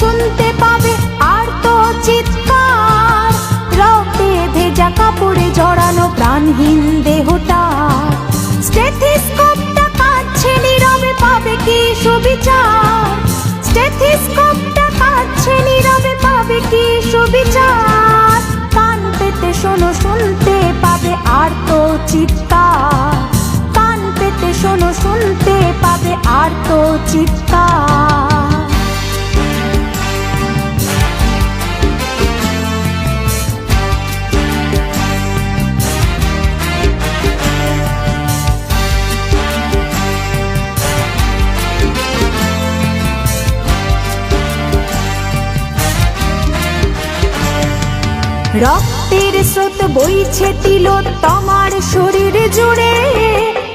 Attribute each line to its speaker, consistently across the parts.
Speaker 1: শুনতে পাবে আর তো চিৎকার। রক্তে ভেজা কাপড়ে জড়ানো প্রাণহীন দেহটা। স্টেথিস্কোপটা কাচ্ছে নীরবে পাবে কি সুবিচার? স্টেথিস্কোপটা কাচ্ছে নীরবে পাবে কি সুবিচার? কান পেতে শোনো, শুনতে পাবে আর তো চিৎকার। কান পেতে শোনো, শুনতে পাবে আর তো চিৎকার। রক্তের স্রোত বইছে তিল তোমার শরীর জুড়ে।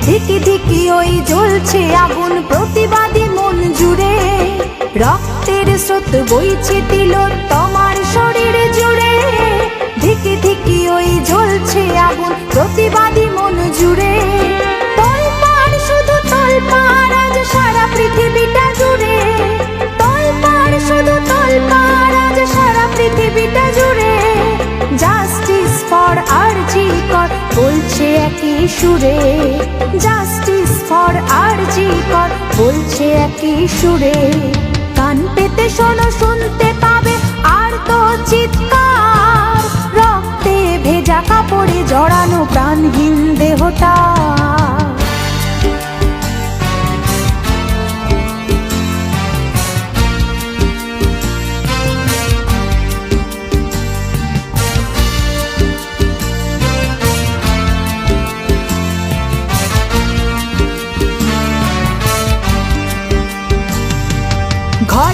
Speaker 1: ধিকি ধিকি ওই জ্বলছে আগুন প্রতিবাদী মন জুড়ে। রক্তের স্রোত বইছে তিল তোমার শরীর জুড়ে। ধিকি ধিকি ওই জ্বলছে আগুন প্রতিবাদী মন জুড়ে। সুরে জাস্টিস ফর আর জি কর বলছে একই সুরে। কান পেতে শোনো শুনতে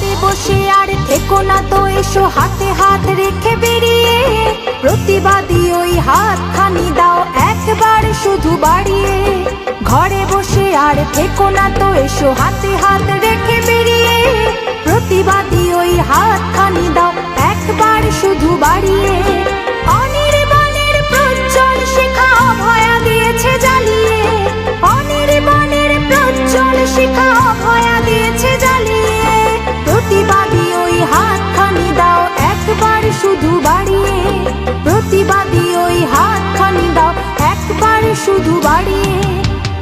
Speaker 1: ঘরে বসে আর থেকো না তো, এসো হাতে হাত রেখে বেরিয়ে। প্রতিবাদী ওই হাত খানি দাও একবার শুধু বাড়িয়ে। ঘরে বসে আর থেকো না তো, এসো হাতে হাত রেখে বাড়িয়ে, প্রতিবাদী ওই হাত খানি দাও। একবার শুধু বাড়িয়ে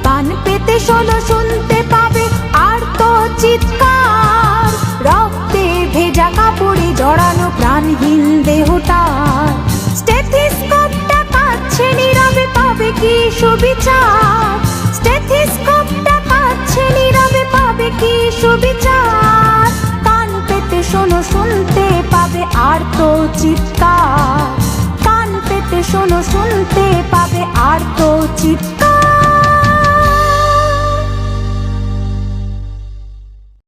Speaker 1: কান পেতে শোনো, শুনতে পাবে। আর তো চিৎকার, রক্তে ভেজা কাপড়ে জড়ানো প্রাণহীন দেহটার স্টেথিস্কোপটা কাচ্ছে নীরবে পাবে কি সুবিচার? স্টেথিস্কোপটা নীরবে পাবে কি সুবিচার? চিৎকার কান পেতে শোনো শুনতে পাবে